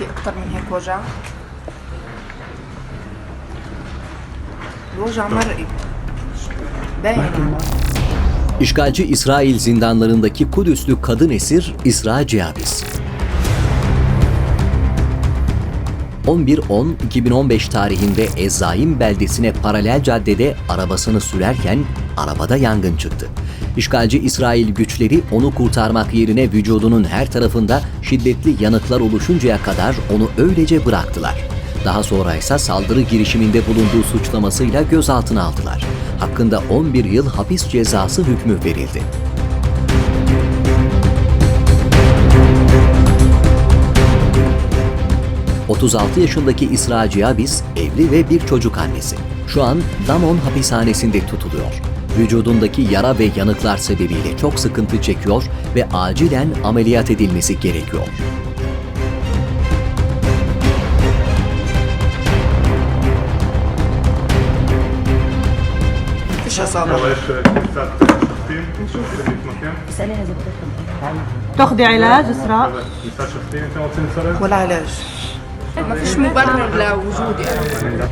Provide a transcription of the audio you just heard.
في اكتر من هيك وجع الوجع مرئي باين İşgalci İsrail zindanlarındaki Kudüslü kadın esir İsra Cihabiz. 11-10-2015 tarihinde Ezzaim beldesine paralel caddede arabasını sürerken arabada yangın çıktı. İşgalci İsrail güçleri onu kurtarmak yerine vücudunun her tarafında şiddetli yanıklar oluşuncaya kadar onu öylece bıraktılar. Daha sonra ise saldırı girişiminde bulunduğu suçlamasıyla gözaltına aldılar. Hakkında 11 yıl hapis cezası hükmü verildi. ...36 yaşındaki İsra Cihabiz evli ve bir çocuk annesi. Şu an Damon hapishanesinde tutuluyor. Vücudundaki yara ve yanıklar sebebiyle çok sıkıntı çekiyor ve acilen ameliyat edilmesi gerekiyor. فيش اصابه طب ايش كيسات شخصين شخصين مكان تاخدي علاج اسراء كيسات مفيش مبرر لوجودي. أنا